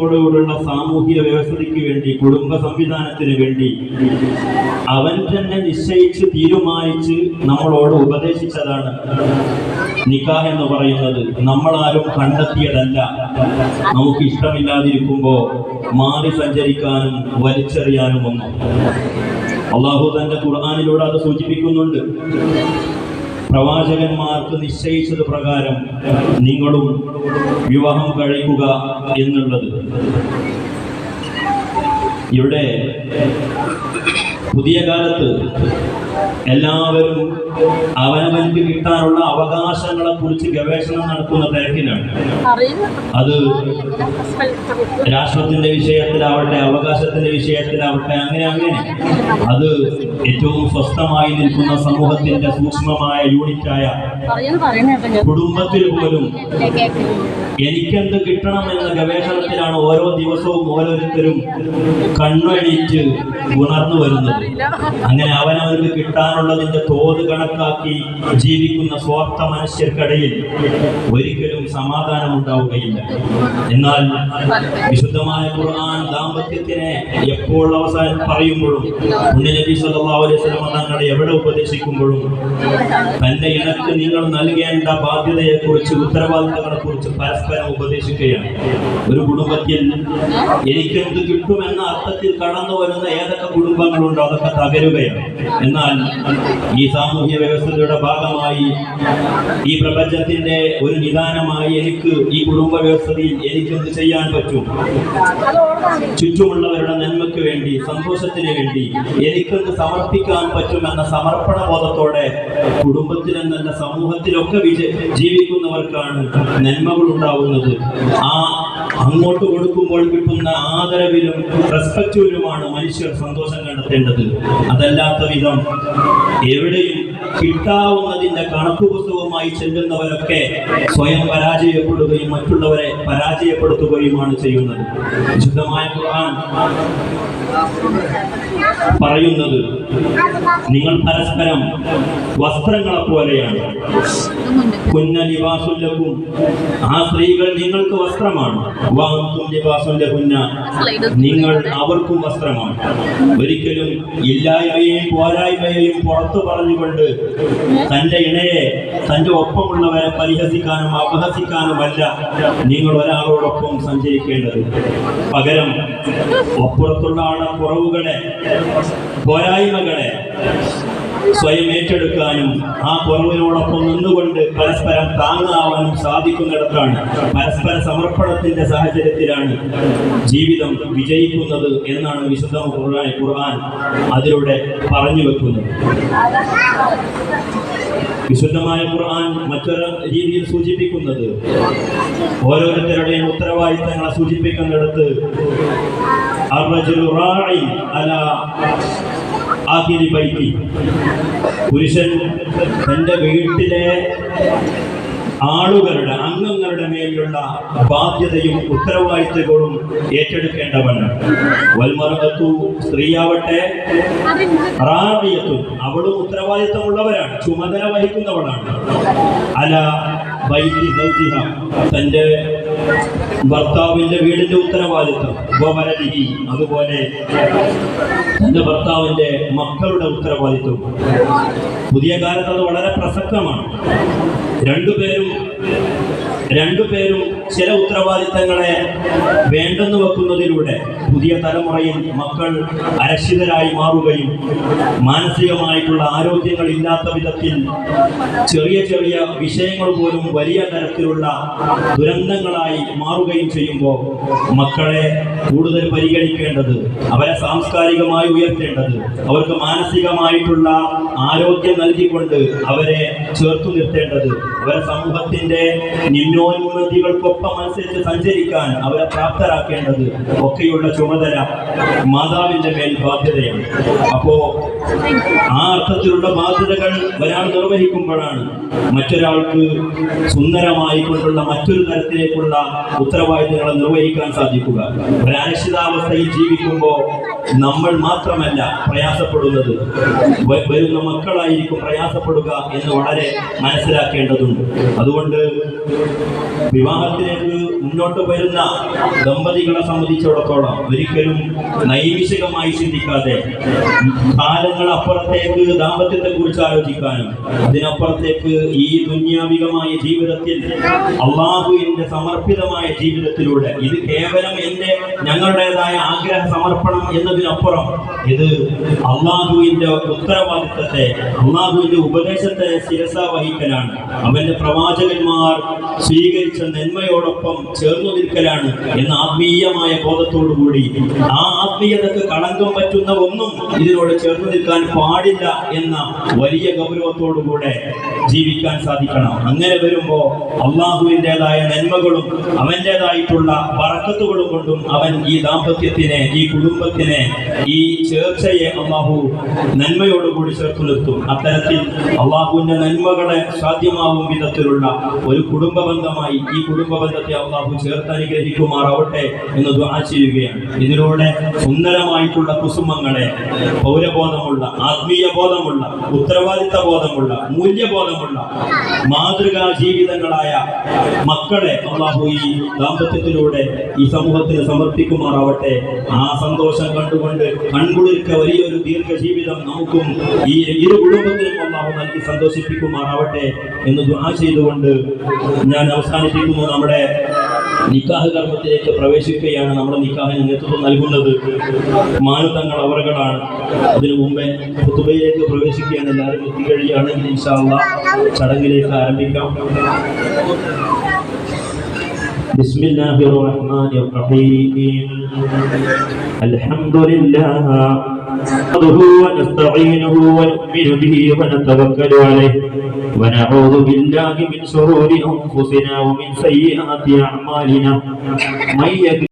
ോടുകൂടുള്ള സാമൂഹിക വ്യവസ്ഥയ്ക്ക് വേണ്ടി കുടുംബ സംവിധാനത്തിന് വേണ്ടി അവൻ തന്നെ നിശ്ചയിച്ച് തീരുമാനിച്ച് നമ്മളോട് ഉപദേശിച്ചതാണ് നിക്കാഹ് എന്ന് പറയുന്നത്. നമ്മളാരും കണ്ടെത്തിയതല്ല. നമുക്ക് ഇഷ്ടമില്ലാതിരിക്കുമ്പോൾ മാറി സഞ്ചരിക്കാനും വലിച്ചെറിയാനും ഒന്നും. അള്ളാഹു തന്റെ ഖുർആാനിലൂടെ അത് സൂചിപ്പിക്കുന്നുണ്ട്. പ്രവാചകന്മാർക്ക് നിശ്ചയിച്ചത് പ്രകാരം നിങ്ങളും വിവാഹം കഴിക്കുക എന്നുള്ളത്. ഇവിടെ പുതിയ കാലത്ത് എല്ലാവരും അവനവൻക്ക് കിട്ടാനുള്ള അവകാശങ്ങളെ കുറിച്ച് ഗവേഷണം നടത്തുന്ന തിരക്കിലാണ് അത് രാഷ്ട്രത്തിന്റെ വിഷയത്തിലാവട്ടെ അവകാശത്തിന്റെ വിഷയത്തിലാവട്ടെ അങ്ങനെ അങ്ങനെ. അത് ഏറ്റവും സ്വസ്ഥമായി നിൽക്കുന്ന സമൂഹത്തിന്റെ സൂക്ഷ്മമായ യൂണിറ്റായ കുടുംബത്തിൽ പോലും എനിക്കെന്ത് കിട്ടണം എന്ന ഗവേഷണത്തിലാണ് ഓരോ ദിവസവും ഓരോരുത്തരും കണ്ണൊഴിച്ച് ഉണർന്നു വരുന്നത്. അങ്ങനെ അവൻ അവനവർക്ക് കിട്ടാനുള്ളതിന്റെ തോത് കണക്കാക്കി ജീവിക്കുന്ന സ്വാർത്ഥ മനുഷ്യർക്കിടയിൽ ഒരിക്കലും സമാധാനം ഉണ്ടാവുകയില്ല എന്നാൽ വിശുദ്ധമായ ഖുർആൻ ദാമ്പത്യത്തിനെ എപ്പോൾ അവസാനം പറയുമ്പോഴും പുണ്യനബി സല്ലല്ലാഹു അലൈഹി വസല്ലം എവിടെ ഉപദേശിക്കുമ്പോഴും തന്റെ ഇണക്ക് നിങ്ങൾ നൽകേണ്ട ബാധ്യതയെക്കുറിച്ച് ഉത്തരവാദിത്തങ്ങളെക്കുറിച്ച് പരസ്പരം ഉപദേശിക്കുകയാണ്. ഒരു കുടുംബത്തിൽ എനിക്കെന്ത് കിട്ടുമെന്ന അർത്ഥത്തിൽ കടന്നു വരുന്ന ഏതൊക്കെ കുടുംബങ്ങളുണ്ടോ അതൊക്കെ തകരുകയാണ് എന്നാൽ ഈ സാമൂഹ്യ വ്യവസ്ഥയുടെ ഭാഗമായി ഈ പ്രപഞ്ചത്തിന്റെ ഒരു നിദാനമായി എനിക്ക് ഈ കുടുംബ വ്യവസ്ഥയിൽ എനിക്കെന്ത് ചെയ്യാൻ പറ്റും. ചുറ്റുമുള്ളവരുടെ നന്മയ്ക്ക് വേണ്ടി സന്തോഷത്തിന് വേണ്ടി എനിക്കെന്ത് സമർപ്പിക്കാൻ പറ്റുമെന്ന സമർപ്പണ ബോധത്തോടെ കുടുംബത്തിലെന്നല്ല സമൂഹത്തിലൊക്കെ വിജ ജീവിക്കുന്നവർക്കാണ് നന്മകൾ ഉണ്ടാവുന്നത് ആ അങ്ങോട്ട് കൊടുക്കുമ്പോൾ കിട്ടുന്ന ആദരവിലും റെസ്പെക്റ്റിലുമാണ് മനുഷ്യർ സന്തോഷം കണ്ടെത്തേണ്ടത്. അതല്ലാത്ത വിധം എവിടെയും കിട്ടാവുന്നതിന്റെ കണക്കു പുസ്തകവുമായി ചെല്ലുന്നവരൊക്കെ സ്വയം പരാജയപ്പെടുകയും മറ്റുള്ളവരെ പരാജയപ്പെടുത്തുകയുമാണ് ചെയ്യുന്നത്. വിശുദ്ധമായ ഖുർആൻ പറയുന്നത് നിങ്ങൾ പരസ്പരം വസ്ത്രങ്ങളെ പോലെയാണ്. കുന്ന ലിവാസുല്ലക്കും ആ സ്ത്രീകൾ നിങ്ങൾക്ക് വസ്ത്രമാണ്. വാങ്ങും ലിവാസുല്ലകുന്ന നിങ്ങൾ അവർക്കും വസ്ത്രമാണ്. ഒരിക്കലും ഇല്ലായ്മയെയും പോരായ്മയെയും പുറത്തു പറഞ്ഞുകൊണ്ട് തന്റെ ഇണയെ തന്റെ ഒപ്പമുള്ളവരെ പരിഹസിക്കാനും അപഹസിക്കാനുമല്ല നിങ്ങൾ ഒരാളോടൊപ്പം സഞ്ചരിക്കേണ്ടത്. പകരം അപ്പുറത്തുള്ള ആളെ കുറവുകളെ പോരായ്മകളെ സ്വയം ഏറ്റെടുക്കാനും ആ കുറവിനോടൊപ്പം നിന്നുകൊണ്ട് പരസ്പരം താങ്ങാവാനും സാധിക്കുന്നിടത്താണ്. പരസ്പര സമർപ്പണത്തിന്റെ സാഹചര്യത്തിലാണ് ജീവിതം വിജയിക്കുന്നത് എന്നാണ് വിശുദ്ധ ഖുർആൻ ഖുർആൻ അതിലൂടെ പറഞ്ഞു വെക്കുന്നത്. വിശുദ്ധമായ ഖുർആൻ മറ്റൊരു രീതിയിൽ സൂചിപ്പിക്കുന്നത് ഓരോരുത്തരുടെയും ഉത്തരവാദിത്തങ്ങളെ സൂചിപ്പിക്കുന്നിടത്ത് അലാ ആഖിരി ബൈത്തി പുരുഷൻ തന്റെ വീട്ടിലെ ആളുകളുടെ അംഗങ്ങളുടെ മേലുള്ള ബാധ്യതയും ഉത്തരവാദിത്തങ്ങളും ഏറ്റെടുക്കേണ്ടവണ് വൽമറകത്തു സ്ത്രീയാവട്ടെ റാവിയത്തും അവളും ഉത്തരവാദിത്തമുള്ളവരാണ് ചുമതല വഹിക്കുന്നവളാണ്. അല സൗജിഹ തന്റെ ഭർത്താവിന്റെ വീടിന്റെ ഉത്തരവാദിത്വം ഉപവരതി അതുപോലെ തന്റെ ഭർത്താവിന്റെ മക്കളുടെ ഉത്തരവാദിത്വം. പുതിയ കാലത്ത് അത് വളരെ പ്രസക്തമാണ്. രണ്ടുപേരും രണ്ടുപേരും ചില ഉത്തരവാദിത്തങ്ങളെ വേണ്ടെന്ന് വെക്കുന്നതിലൂടെ പുതിയ തലമുറയിൽ മക്കൾ അരക്ഷിതരായി മാറുകയും മാനസികമായിട്ടുള്ള ആരോഗ്യങ്ങൾ ഇല്ലാത്ത വിധത്തിൽ ചെറിയ ചെറിയ വിഷയങ്ങൾ പോലും വലിയ തരത്തിലുള്ള ദുരന്തങ്ങളായി മാറുകയും ചെയ്യുമ്പോൾ മക്കളെ കൂടുതൽ പരിഗണിക്കേണ്ടത് അവരെ സാംസ്കാരികമായി ഉയർത്തേണ്ടത് അവർക്ക് മാനസികമായിട്ടുള്ള ആരോഗ്യം നൽകിക്കൊണ്ട് അവരെ ചേർത്തു നിർത്തേണ്ടത് അവരെ സമൂഹത്തിന്റെ നിമ്നോന്മതികൾക്കൊപ്പം അനുസരിച്ച് സഞ്ചരിക്കാൻ അവരെ പ്രാപ്തരാക്കേണ്ടത് ഒക്കെയുള്ള ചുമതല മാതാവിന്റെ മേൽ ബാധ്യതയാണ്. അപ്പോ ആ അർത്ഥത്തിലുള്ള ബാധ്യതകൾ ഒരാൾ നിർവഹിക്കുമ്പോഴാണ് മറ്റൊരാൾക്ക് സുന്ദരമായി കൊണ്ടുള്ള മറ്റൊരു തരത്തിലേക്കുള്ള ഉത്തരവാദിത്തങ്ങളെ നിർവഹിക്കാൻ സാധിക്കുക. ഒരനിശ്ചിതാവസ്ഥയിൽ ജീവിക്കുമ്പോൾ നമ്മൾ മാത്രമല്ല പ്രയാസപ്പെടുന്നത്. വരുന്ന മക്കളായിരിക്കും പ്രയാസപ്പെടുക എന്ന് വളരെ മനസ്സിലാക്കേണ്ടതുണ്ട്. അതുകൊണ്ട് വിവാഹത്തിലേക്ക് മുന്നോട്ട് വരുന്ന ദമ്പതികളെ സംബന്ധിച്ചിടത്തോളം ഒരിക്കലും നൈമിഷികമായി ചിന്തിക്കാതെ കാലങ്ങൾ അപ്പുറത്തേക്ക് ദാമ്പത്യത്തെ കുറിച്ച് ആലോചിക്കാനും അതിനപ്പുറത്തേക്ക് ഈ ദുന്യാവികമായ ജീവിതത്തിൽ അള്ളാഹുവിന്റെ സമർപ്പിതമായ ജീവിതത്തിലൂടെ ഇത് കേവലം എന്റെ ഞങ്ങളുടേതായ ആഗ്രഹ സമർപ്പണം എന്നതിനപ്പുറം ഇത് അള്ളാഹുവിന്റെ ഉത്തരവാദിത്തത്തെ അള്ളാഹുവിന്റെ ഉപദേശത്തെ ശിരസ വഹിക്കലാണ് അവന്റെ പ്രവാചകന്മാർ സ്വീകരിച്ച നന്മയോടൊപ്പം ചേർന്നു നിൽക്കലാണ് എന്ന ആത്മീയമായ ബോധത്തോടുകൂടി. ആ ആത്മീയതക്ക് കളങ്കം പറ്റുന്ന ഒന്നും ഇതിനോട് ചേർന്നു നിൽക്കാൻ പാടില്ല എന്ന വലിയ ഗൗരവത്തോടുകൂടെ ജീവിക്കാൻ സാധിക്കണം. അങ്ങനെ വരുമ്പോ അള്ളാഹുവിന്റെതായ നന്മകളും അവന്റെതായിട്ടുള്ള പറക്കത്തുകളും കൊണ്ടും അവൻ ഈ ദാമ്പത്യത്തിനെ ഈ കുടുംബത്തിനെ ഈ ചേർച്ചയെ അള്ളാഹു നന്മയോടുകൂടി ചേർത്ത് നിർത്തും അത്തരത്തിൽ അള്ളാഹുവിന്റെ നന്മകളെ സാധ്യമാവും വിധത്തിലുള്ള ഒരു കുടുംബ ബന്ധമായി ഈ കുടുംബ ബന്ധത്തെ അള്ളാഹു ചേർത്ത് അനുഗ്രഹിക്കുമാറാവട്ടെ എന്ന് ദ്വാ ചെയ്യുകയാണ്. ഇതിലൂടെ സുന്ദരമായിട്ടുള്ള കുസുമങ്ങളെ പൗരബോധമുള്ള ആത്മീയ ബോധമുള്ള ഉത്തരവാദിത്ത ബോധമുള്ള മൂല്യബോധമുള്ള മാതൃകാ ജീവിതങ്ങളായ മക്കളെ അള്ളാഹു ഈ ദാമ്പത്യത്തിലൂടെ ഈ സമൂഹത്തിന് സമർപ്പിക്കുമാറാവട്ടെ. ആ സന്തോഷം അതുകൊണ്ട് കൺകുളിർക്ക വലിയൊരു ദീർഘജീവിതം നമുക്കും ഈ ഇരു കുടുംബത്തിനും അള്ളാഹു നൽകി സന്തോഷിപ്പിക്കുമാറാവട്ടെ എന്ന് ദുആ ചെയ്തുകൊണ്ട് ഞാൻ അവസാനിപ്പിക്കുന്നു. നമ്മുടെ നിക്കാഹ് കർമ്മത്തിലേക്ക് പ്രവേശിക്കുകയാണ് നമ്മുടെ നിക്കാഹിന് നേതൃത്വം നൽകുന്നത്. മാനത്തങ്ങൾ അവറുകളാണ്. അതിനു മുമ്പേ പുതുബയിലേക്ക് പ്രവേശിക്കുകയാണ് എല്ലാവരും എത്തിക്കഴിയുകയാണെങ്കിൽ ഇൻഷാള്ള ചടങ്ങിലേക്ക് ആരംഭിക്കാം. بسم الله الرحمن റഹീം. الحمد لله نحمده ونستعينه ونؤمن به ونتوكل عليه ونعوذ بالله من شرور انفسنا ومن سيئات اعمالنا من يهده